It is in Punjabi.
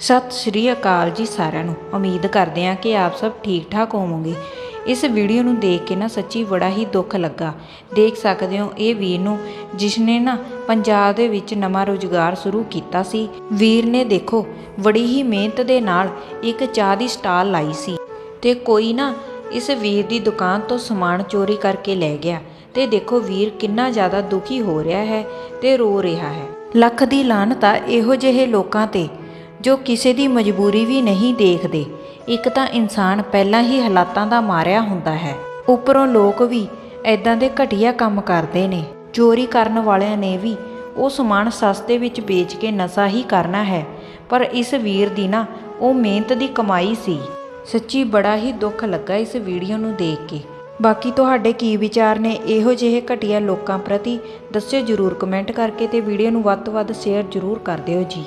ਸਤਿ ਸ਼੍ਰੀ ਅਕਾਲ ਜੀ ਸਾਰਿਆਂ ਨੂੰ। ਉਮੀਦ ਕਰਦੇ ਹਾਂ ਕਿ ਆਪ ਸਭ ਠੀਕ ਠਾਕ ਹੋਵੋਗੇ। ਇਸ ਵੀਡੀਓ ਨੂੰ ਦੇਖ ਕੇ ਨਾ ਸੱਚੀ ਬੜਾ ਹੀ ਦੁੱਖ ਲੱਗਾ। ਦੇਖ ਸਕਦੇ ਹੋ ਇਹ ਵੀਰ ਨੂੰ ਜਿਸ ਨੇ ਨਾ ਪੰਜਾਬ ਦੇ ਵਿੱਚ ਨਵਾਂ ਰੋਜ਼ਗਾਰ ਸ਼ੁਰੂ ਕੀਤਾ ਸੀ। ਵੀਰ ਨੇ ਦੇਖੋ, ਬੜੀ ਹੀ ਮਿਹਨਤ ਦੇ ਨਾਲ ਇੱਕ ਚਾਹ ਦੀ ਸਟਾਲ ਲਾਈ ਸੀ ਤੇ ਕੋਈ ਨਾ ਇਸ ਵੀਰ ਦੀ ਦੁਕਾਨ ਤੋਂ ਸਮਾਨ ਚੋਰੀ ਕਰਕੇ ਲੈ ਗਿਆ ਤੇ ਦੇਖੋ ਵੀਰ ਕਿੰਨਾ ਜ਼ਿਆਦਾ ਦੁਖੀ ਹੋ ਰਿਹਾ ਹੈ ਤੇ ਰੋ ਰਿਹਾ ਹੈ। ਲੱਖ ਦੀ ਲਾਹਨਤ ਆ ਇਹੋ ਜਿਹੇ ਲੋਕਾਂ ਤੇ। ਜੋ ਕਿਸੇ ਦੀ ਮਜਬੂਰੀ ਵੀ ਨਹੀਂ ਦੇਖਦੇ, ਇੱਕ ਤਾਂ ਇਨਸਾਨ ਪਹਿਲਾਂ ਹੀ ਹਾਲਾਤਾਂ ਦਾ ਮਾਰਿਆ ਹੁੰਦਾ ਹੈ। ਉੱਪਰੋਂ ਲੋਕ ਵੀ ਐਦਾਂ ਦੇ ਘਟੀਆ ਕੰਮ ਕਰਦੇ ਨੇ। ਚੋਰੀ ਕਰਨ ਵਾਲਿਆਂ ਨੇ ਵੀ ਉਹ ਸਮਾਨ ਸਸਤੇ ਵਿੱਚ ਵੇਚ ਕੇ ਨਸ਼ਾ ਹੀ ਕਰਨਾ ਹੈ, ਪਰ ਇਸ ਵੀਰ ਦੀ ਨਾ ਉਹ ਮਿਹਨਤ ਦੀ ਕਮਾਈ ਸੀ। ਸੱਚੀ ਬੜਾ ਹੀ ਦੁੱਖ ਲੱਗਾ ਇਸ ਵੀਡੀਓ ਨੂੰ ਦੇਖ ਕੇ। ਬਾਕੀ ਤੁਹਾਡੇ ਕੀ ਵਿਚਾਰ ਨੇ? ਇਹੋ ਜਿਹੇ ਘਟੀਆ ਲੋਕਾਂ ਪ੍ਰਤੀ ਦੱਸਿਓ ਜਰੂਰ ਕਮੈਂਟ ਕਰਕੇ ਤੇ ਵੀਡੀਓ ਨੂੰ ਵੱਧ ਤੋਂ ਵੱਧ ਸ਼ੇਅਰ ਜਰੂਰ ਕਰ ਦਿਓ ਜੀ।